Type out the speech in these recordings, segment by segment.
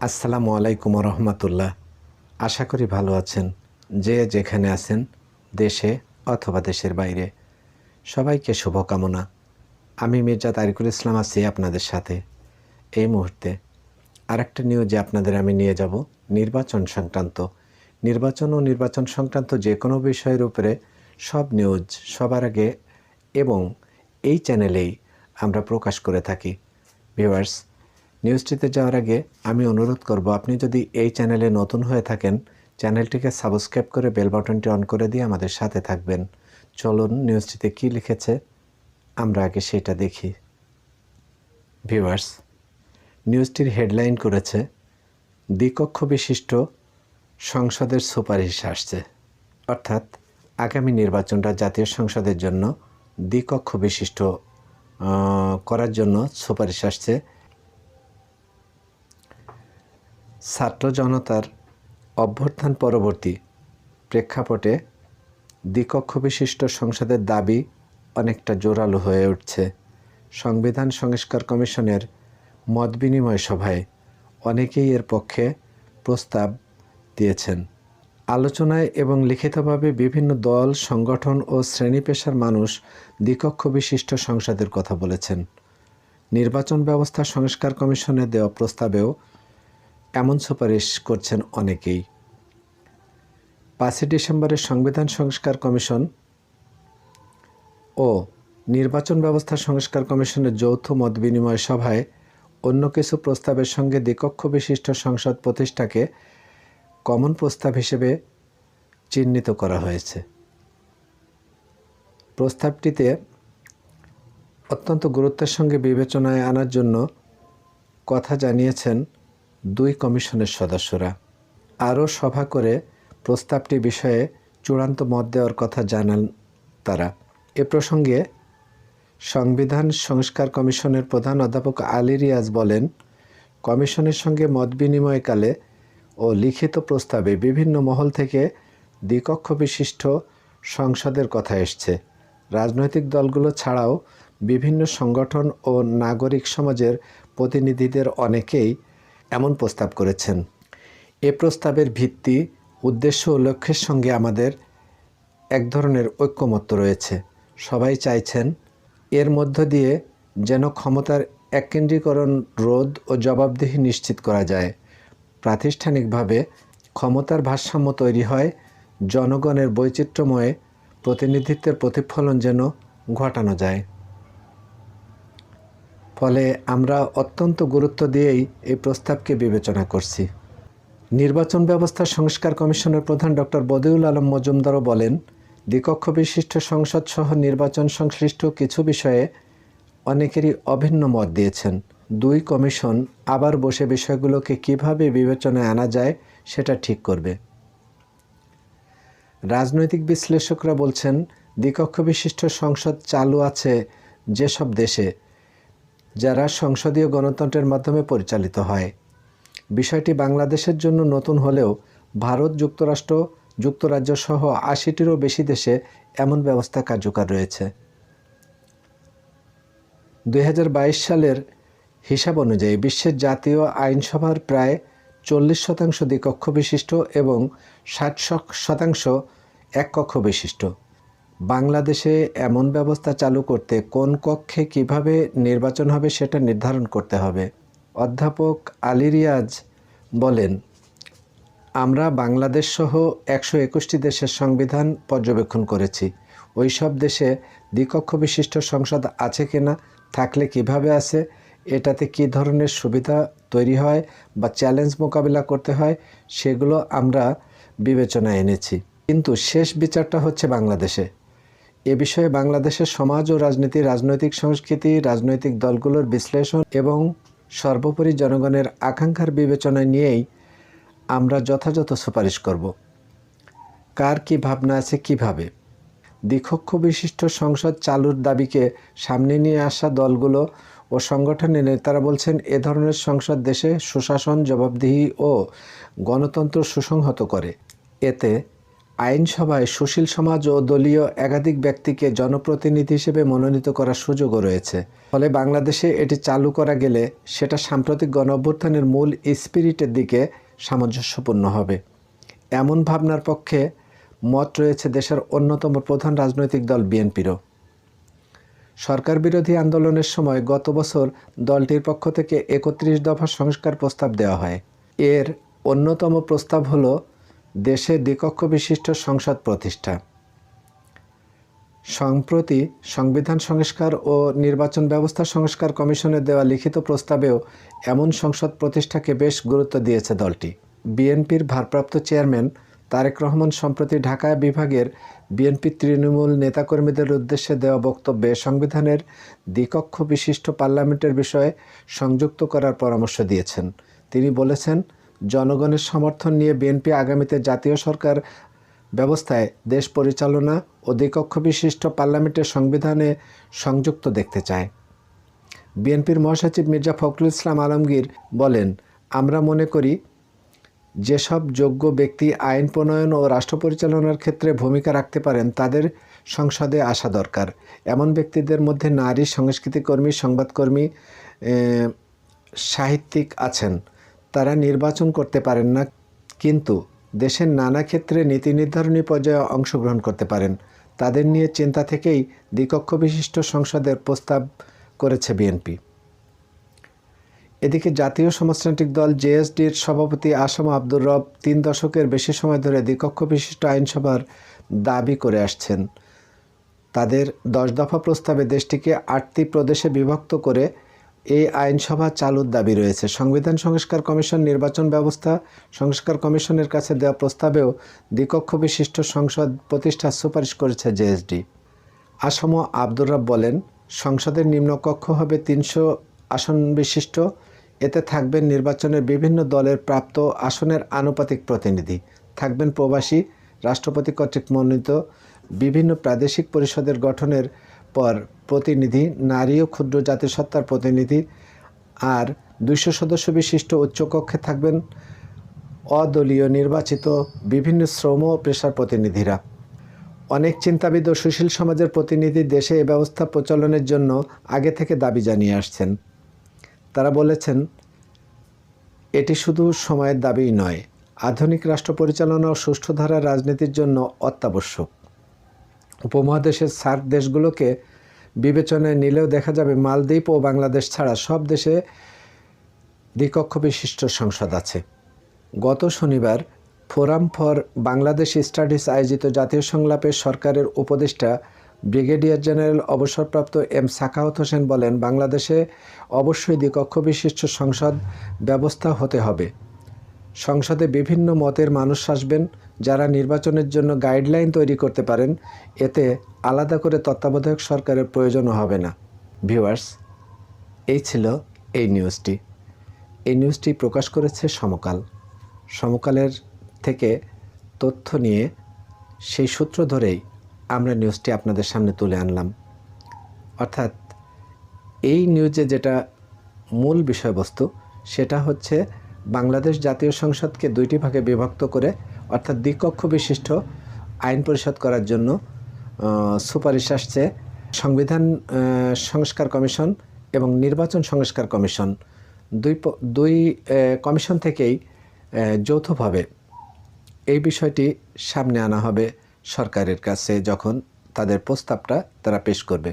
আসসালামু আলাইকুম রহমতুল্লাহ আশা করি ভালো আছেন। যে যেখানে আছেন, দেশে অথবা দেশের বাইরে, সবাইকে শুভকামনা। আমি মির্জা তারিকুল ইসলাম আছি আপনাদের সাথে। এই মুহূর্তে আরেকটা নিউজে আপনাদের আমি নিয়ে যাব। নির্বাচন সংক্রান্ত। নির্বাচন ও নির্বাচন সংক্রান্ত যে কোনো বিষয়ের উপরে সব নিউজ সবার আগে এবং এই চ্যানেলেই আমরা প্রকাশ করে থাকি। ভিউয়ার্স নিউজটিতে যাওয়ার আগে আমি অনুরোধ করব, আপনি যদি এই চ্যানেলে নতুন হয়ে থাকেন চ্যানেলটিকে সাবস্ক্রাইব করে বেল বাটনটি অন করে দিয়ে আমাদের সাথে থাকবেন। চলুন নিউজটিতে কী লিখেছে আমরা আগে সেটা দেখি। ভিউয়ার্স, নিউজটির হেডলাইন করেছে, দ্বিকক্ষ বিশিষ্ট সংসদের সুপারিশ আসছে। অর্থাৎ, আগামী নির্বাচনটা জাতীয় সংসদের জন্য দ্বিকক্ষ বিশিষ্ট করার জন্য সুপারিশ আসছে। ছাত্র জনতার অভ্যর্থান পরবর্তী প্রেক্ষাপটে দ্বিকক্ষ বিশিষ্ট সংসদের দাবি অনেকটা জোরালো হয়ে উঠছে। সংবিধান সংস্কার কমিশনের মতবিনিময় সভায় অনেকেই এর পক্ষে প্রস্তাব দিয়েছেন। আলোচনায় এবং লিখিতভাবে বিভিন্ন দল, সংগঠন ও শ্রেণি পেশার মানুষ দ্বিকক্ষ বিশিষ্ট সংসদের কথা বলেছেন। নির্বাচন ব্যবস্থা সংস্কার কমিশনের দেওয়া প্রস্তাবেও এমন সুপারিশ করছেন অনেকেই। পাঁচই ডিসেম্বরের সংবিধান সংস্কার কমিশন ও নির্বাচন ব্যবস্থা সংস্কার কমিশনের যৌথ মত বিনিময় সভায় অন্য কিছু প্রস্তাবের সঙ্গে দ্বিকক্ষ বিশিষ্ট সংসদ প্রতিষ্ঠাকে কমন প্রস্তাব হিসেবে চিহ্নিত করা হয়েছে। প্রস্তাবটিতে অত্যন্ত গুরুত্বের সঙ্গে বিবেচনায় আনার জন্য কথা জানিয়েছেন দুই কমিশনের সদস্যরা। আরও সভা করে প্রস্তাবটি বিষয়ে চূড়ান্ত মত দেওয়ার কথা জানান তারা। এ প্রসঙ্গে সংবিধান সংস্কার কমিশনের প্রধান অধ্যাপক আলী রিয়াজ বলেন, কমিশনের সঙ্গে মত বিনিময়কালে ও লিখিত প্রস্তাবে বিভিন্ন মহল থেকে দ্বিকক্ষ বিশিষ্ট সংসদের কথা এসছে। রাজনৈতিক দলগুলো ছাড়াও বিভিন্ন সংগঠন ও নাগরিক সমাজের প্রতিনিধিদের অনেকেই এমন প্রস্তাব করেছেন। এ প্রস্তাবের ভিত্তি, উদ্দেশ্য ও লক্ষ্যের সঙ্গে আমাদের এক ধরনের ঐক্যমত্য রয়েছে। সবাই চাইছেন এর মধ্য দিয়ে যেন ক্ষমতার এককেন্দ্রীকরণ রোধ ও জবাবদিহি নিশ্চিত করা যায়। প্রাতিষ্ঠানিকভাবে ক্ষমতার ভারসাম্য তৈরি হয় জনগণের বৈচিত্র্যময় প্রতিনিধিত্বের প্রতিফলন যেন ঘটানো যায়। ফলে আমরা অত্যন্ত গুরুত্ব দিয়েই এই প্রস্তাবকে বিবেচনা করছি। নির্বাচন ব্যবস্থা সংস্কার কমিশনের প্রধান ডক্টর বদিউল আলম মজুমদারও বলেন দ্বিকক্ষ বিশিষ্ট সংসদ সহ নির্বাচন সংশ্লিষ্ট কিছু বিষয়ে অনেকেরই অভিন্ন মত দিয়েছেন। দুই কমিশন আবার বসে বিষয়গুলোকে কীভাবে বিবেচনায় আনা যায় সেটা ঠিক করবে। রাজনৈতিক বিশ্লেষকরা বলছেন, দ্বিকক্ষ বিশিষ্ট সংসদ চালু আছে যেসব দেশে যারা সংসদীয় গণতন্ত্রের মাধ্যমে পরিচালিত হয়। বিষয়টি বাংলাদেশের জন্য নতুন হলেও ভারত যুক্তরাষ্ট্র যুক্তরাজ্য সহ আশিটিরও বেশি দেশে এমন ব্যবস্থা কার্যকর রয়েছে। দু হাজার বাইশ সালের হিসাব অনুযায়ী বিশ্বের জাতীয় আইনসভার প্রায় চল্লিশ শতাংশ দ্বিকক্ষ বিশিষ্ট এবং ষাট শতাংশ এক কক্ষ বিশিষ্ট। বাংলাদেশে এমন ব্যবস্থা চালু করতে কোন কক্ষে কীভাবে নির্বাচন হবে সেটা নির্ধারণ করতে হবে, অধ্যাপক আলী রিয়াজ বলেন। আমরা বাংলাদেশ সহ একশো একুশটি দেশের সংবিধান পর্যবেক্ষণ করেছি। ওই সব দেশে দ্বিকক্ষ বিশিষ্ট সংসদ আছে কিনা, থাকলে কীভাবে আছে, এটাতে কী ধরনের সুবিধা তৈরি হয় বা চ্যালেঞ্জ মোকাবিলা করতে হয়, সেগুলো আমরা বিবেচনায় এনেছি। কিন্তু শেষ বিচারটা হচ্ছে বাংলাদেশে। এ বিষয়ে বাংলাদেশের সমাজ ও রাজনীতি, রাজনৈতিক সংস্কৃতি, রাজনৈতিক দলগুলোর বিশ্লেষণ এবং সর্বোপরি জনগণের আকাঙ্ক্ষার বিবেচনা নিয়েই আমরা যথাযথ সুপারিশ করব। কার কি ভাবনা আছে কীভাবে? দ্বিকক্ষ বিশিষ্ট সংসদ চালুর দাবিকে সামনে নিয়ে আসা দলগুলো ও সংগঠনের নেতারা বলছেন, এ ধরনের সংসদ দেশে সুশাসন, জবাবদিহি ও গণতন্ত্র সুসংহত করে। এতে আইনসভায় সুশীল সমাজ ও দলীয় একাধিক ব্যক্তিকে জনপ্রতিনিধি হিসেবে মনোনীত করার সুযোগও রয়েছে। ফলে বাংলাদেশে এটি চালু করা গেলে সেটা সাম্প্রতিক গণ অভ্যুত্থানের মূল স্পিরিটের দিকে সামঞ্জস্যপূর্ণ হবে। এমন ভাবনার পক্ষে মত রয়েছে দেশের অন্যতম প্রধান রাজনৈতিক দল বিএনপিরও। সরকার বিরোধী আন্দোলনের সময় গত বছর দলটির পক্ষ থেকে একত্রিশ দফা সংস্কার প্রস্তাব দেওয়া হয়। এর অন্যতম প্রস্তাব হল দেশে দ্বিকক্ষ বিশিষ্ট সংসদ প্রতিষ্ঠা। সম্প্রতি সংবিধান সংস্কার ও নির্বাচন ব্যবস্থা সংস্কার কমিশনের দেওয়া লিখিত প্রস্তাবেও এমন সংসদ প্রতিষ্ঠাকে বেশ গুরুত্ব দিয়েছে দলটি। বিএনপির ভারপ্রাপ্ত চেয়ারম্যান তারেক রহমান সম্প্রতি ঢাকা বিভাগের বিএনপি তৃণমূল নেতাকর্মীদের উদ্দেশ্যে দেওয়া বক্তব্যে সংবিধানের দ্বিকক্ষ বিশিষ্ট পার্লামেন্টের বিষয়ে সংযুক্ত করার পরামর্শ দিয়েছেন। তিনি বলেছেন, জনগণের সমর্থন নিয়ে বিএনপি আগামীতে জাতীয় সরকার ব্যবস্থায় দেশ পরিচালনা ও দ্বিকক্ষ বিশিষ্ট পার্লামেন্টের সংবিধানে সংযুক্ত দেখতে চায়। বিএনপির মহাসচিব মির্জা ফখরুল ইসলাম আলমগীর বলেন, আমরা মনে করি যেসব যোগ্য ব্যক্তি আইন প্রণয়ন ও রাষ্ট্র পরিচালনার ক্ষেত্রে ভূমিকা রাখতে পারেন, তাদের সংসদে আসা দরকার। এমন ব্যক্তিদের মধ্যে নারী সংস্কৃতিকর্মী সংবাদকর্মী সাহিত্যিক আছেন। তারা নির্বাচন করতে পারেন না। কিন্তু দেশের নানা ক্ষেত্রে নীতি নির্ধারণী পর্যায়ে অংশগ্রহণ করতে পারেন। তাদের নিয়ে চিন্তা থেকেই দ্বিকক্ষ বিশিষ্ট সংসদের প্রস্তাব করেছে বিএনপি। এদিকে জাতীয় সমাজতান্ত্রিক দল জেএসডির সভাপতি আসাম আব্দুর রব তিন দশকের বেশি সময় ধরে দ্বিকক্ষ বিশিষ্ট আইনসভার দাবি করে আসছেন। তাদের দশ দফা প্রস্তাবে দেশটিকে আটটি প্রদেশে বিভক্ত করে এই আইনসভা চালুর দাবি রয়েছে। সংবিধান সংস্কার কমিশন নির্বাচন ব্যবস্থা সংস্কার কমিশনের কাছে দেওয়া প্রস্তাবেও দ্বিকক্ষ বিশিষ্ট সংসদ প্রতিষ্ঠার সুপারিশ করেছে জেএসডি। আসম আব্দুর রব বলেন, সংসদের নিম্নকক্ষ হবে তিনশো আসন বিশিষ্ট। এতে থাকবেন নির্বাচনের বিভিন্ন দলের প্রাপ্ত আসনের আনুপাতিক প্রতিনিধি। থাকবেন প্রবাসী, রাষ্ট্রপতি কর্তৃক মনোনীত, বিভিন্ন প্রাদেশিক পরিষদের গঠনের পর প্রতিনিধি, নারী ও ক্ষুদ্র জাতিসত্তার প্রতিনিধি আর দুইশো সদস্য বিশিষ্ট উচ্চকক্ষে থাকবেন অদলীয় নির্বাচিত বিভিন্ন শ্রম ও পেশার প্রতিনিধিরা। অনেক চিন্তাবিদ ও সুশীল সমাজের প্রতিনিধি দেশে এ ব্যবস্থা প্রচলনের জন্য আগে থেকে দাবি জানিয়ে আসছেন। তারা বলেছেন, এটি শুধু সময়ের দাবিই নয়, আধুনিক রাষ্ট্র পরিচালনা ও সুষ্ঠু ধারার রাজনীতির জন্য অত্যাবশ্যক। উপমহাদেশের সার্ক দেশগুলোকে বিবেচনায় নিলেও দেখা যাবে মালদ্বীপ ও বাংলাদেশ ছাড়া সব দেশে দ্বিকক্ষ বিশিষ্ট সংসদ আছে। গত শনিবার ফোরাম ফর বাংলাদেশ স্টাডিজ আয়োজিত জাতীয় সংলাপে সরকারের উপদেষ্টা ব্রিগেডিয়ার জেনারেল অবসরপ্রাপ্ত এম সাখাওয়াত হোসেন বলেন, বাংলাদেশে অবশ্যই দ্বিকক্ষ বিশিষ্ট সংসদ ব্যবস্থা হতে হবে। সংসদে বিভিন্ন মতের মানুষ আসবেন যারা নির্বাচনের জন্য গাইডলাইন তৈরি করতে পারেন, এতে আলাদা করে তত্ত্বাবধায়ক সরকারের প্রয়োজনও হবে না। ভিউয়ার্স, এই ছিল এই নিউজটি। এই নিউজটি প্রকাশ করেছে সমকাল। সমকালের থেকে তথ্য নিয়ে সেই সূত্র ধরেই আমরা নিউজটি আপনাদের সামনে তুলে আনলাম। অর্থাৎ এই নিউজে যেটা মূল বিষয়বস্তু, সেটা হচ্ছে বাংলাদেশ জাতীয় সংসদকে দুইটি ভাগে বিভক্ত করে অর্থাৎ দ্বিকক্ষ বিশিষ্ট আইন পরিষদ করার জন্য সুপারিশ আসছে সংবিধান সংস্কার কমিশন এবং নির্বাচন সংস্কার কমিশন। দুই দুই কমিশন থেকেই যৌথভাবে এই বিষয়টি সামনে আনা হবে সরকারের কাছে যখন তাদের প্রস্তাবটা তারা পেশ করবে।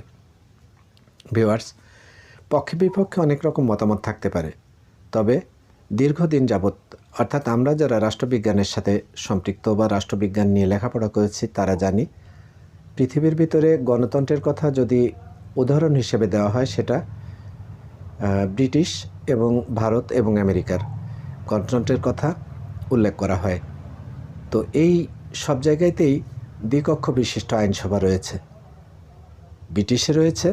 ভিউয়ার্স পক্ষে বিপক্ষে অনেক রকম মতামত থাকতে পারে, তবে দীর্ঘদিন যাবৎ অর্থাৎ আমরা যারা রাষ্ট্রবিজ্ঞানের সাথে সম্পৃক্ত বা রাষ্ট্রবিজ্ঞান নিয়ে লেখাপড়া করেছি, তারা জানি পৃথিবীর ভিতরে গণতন্ত্রের কথা যদি উদাহরণ হিসেবে দেওয়া হয় সেটা ব্রিটিশ এবং ভারত এবং আমেরিকার গণতন্ত্রের কথা উল্লেখ করা হয়। তো এই সব জায়গাতেই দ্বিকক্ষ বিশিষ্ট আইনসভা রয়েছে। ব্রিটিশে রয়েছে,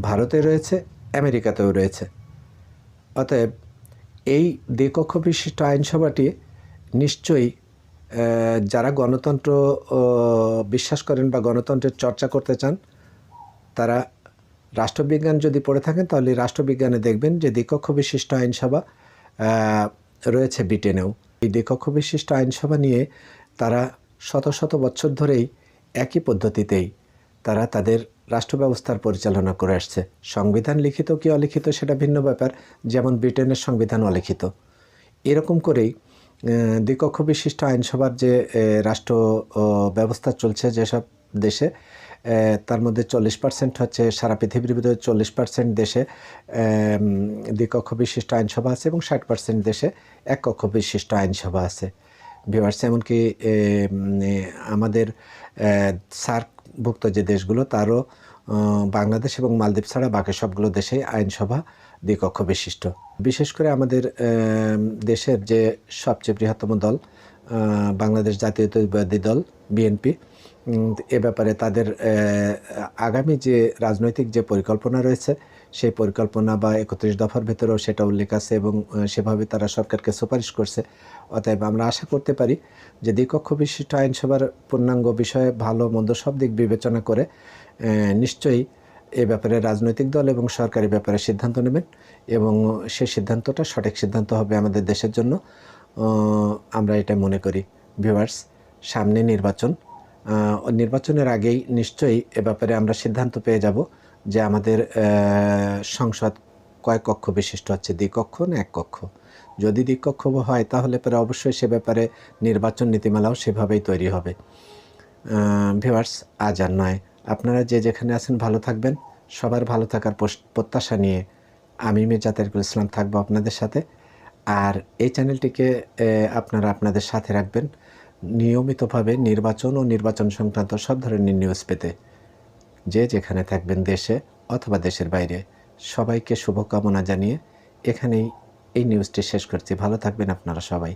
ভারতে রয়েছে, আমেরিকাতেও রয়েছে। অতএব এই দ্বিকক্ষ বিশিষ্ট আইনসভাটি নিশ্চয়ই যারা গণতন্ত্র বিশ্বাস করেন বা গণতন্ত্রের চর্চা করতে চান, তারা রাষ্ট্রবিজ্ঞান যদি পড়ে থাকেন, তাহলে রাষ্ট্রবিজ্ঞানে দেখবেন যে দ্বিকক্ষ বিশিষ্ট আইনসভা রয়েছে ব্রিটেনেও। এই দ্বিকক্ষ বিশিষ্ট আইনসভা নিয়ে তারা শত শত বছর ধরেই একই পদ্ধতিতেই তারা তাদের রাষ্ট্র ব্যবস্থার পরিচালনা করে আসছে। সংবিধান লিখিত কি অলিখিত সেটা ভিন্ন ব্যাপার যেমন ব্রিটেনের সংবিধান অলিখিত। এরকম করেই দ্বিকক্ষ বিশিষ্ট আইনসভার যে রাষ্ট্র ব্যবস্থা চলছে যেসব দেশে তার মধ্যে চল্লিশ পার্সেন্ট হচ্ছে সারা পৃথিবীর ভিতরে চল্লিশ পার্সেন্ট দেশে দ্বিকক্ষ বিশিষ্ট আইনসভা আছে এবং ষাট পার্সেন্ট দেশে এক কক্ষ বিশিষ্ট আইনসভা আছে। ভিউয়ার্স এমনকি আমাদের উম, সার্কভুক্ত যে দেশগুলো, তারও বাংলাদেশ এবং মালদ্বীপ ছাড়া বাকি সবগুলো দেশেই আইনসভা দ্বিকক্ষ বিশিষ্ট। বিশেষ করে আমাদের দেশের যে সবচেয়ে বৃহত্তম দল বাংলাদেশ জাতীয়তাবাদী দল, বিএনপি এ ব্যাপারে তাদের আগামী যে রাজনৈতিক যে পরিকল্পনা রয়েছে, সেই পরিকল্পনা বা একত্রিশ দফার ভেতরেও সেটা উল্লেখ আছে এবং সেভাবে তারা সরকারকে সুপারিশ করছে। অতএব আমরা আশা করতে পারি যে দ্বিকক্ষ বিশিষ্ট আইনসভার পূর্ণাঙ্গ বিষয়ে ভালো মন্দ সব দিক বিবেচনা করে নিশ্চয়ই এ ব্যাপারে রাজনৈতিক দল এবং সরকারি ব্যাপারে সিদ্ধান্ত নেবেন এবং সেই সিদ্ধান্তটা সঠিক সিদ্ধান্ত হবে আমাদের দেশের জন্য। আমরা এটা মনে করি। ভিউয়ার্স, সামনে নির্বাচন নির্বাচনের আগেই নিশ্চয়ই এ ব্যাপারে আমরা সিদ্ধান্ত পেয়ে যাব যে আমাদের সংসদ কয় কক্ষ বিশিষ্ট হচ্ছে দ্বিকক্ষ না এক কক্ষ যদি দ্বিকক্ষ হয়, তাহলে পরে অবশ্যই সে ব্যাপারে নির্বাচন নীতিমালাও সেভাবেই তৈরি হবে। ভিউয়ার্স আজ আর নয়। আপনারা যে যেখানে আছেন, ভালো থাকবেন। সবার ভালো থাকার প্রত্যাশা নিয়ে আমি মির্জা তারিকুল ইসলাম থাকব আপনাদের সাথে। আর এই চ্যানেলটিকে আপনারা আপনাদের সাথে রাখবেন। নিয়মিতভাবে নির্বাচন ও নির্বাচন সংক্রান্ত সব ধরনের নিউজ পেতে। যে যেখানে থাকবেন দেশে অথবা দেশের বাইরে, সবাইকে শুভকামনা জানিয়ে এখানেই এই নিউজটি শেষ করছি। ভালো থাকবেন আপনারা সবাই।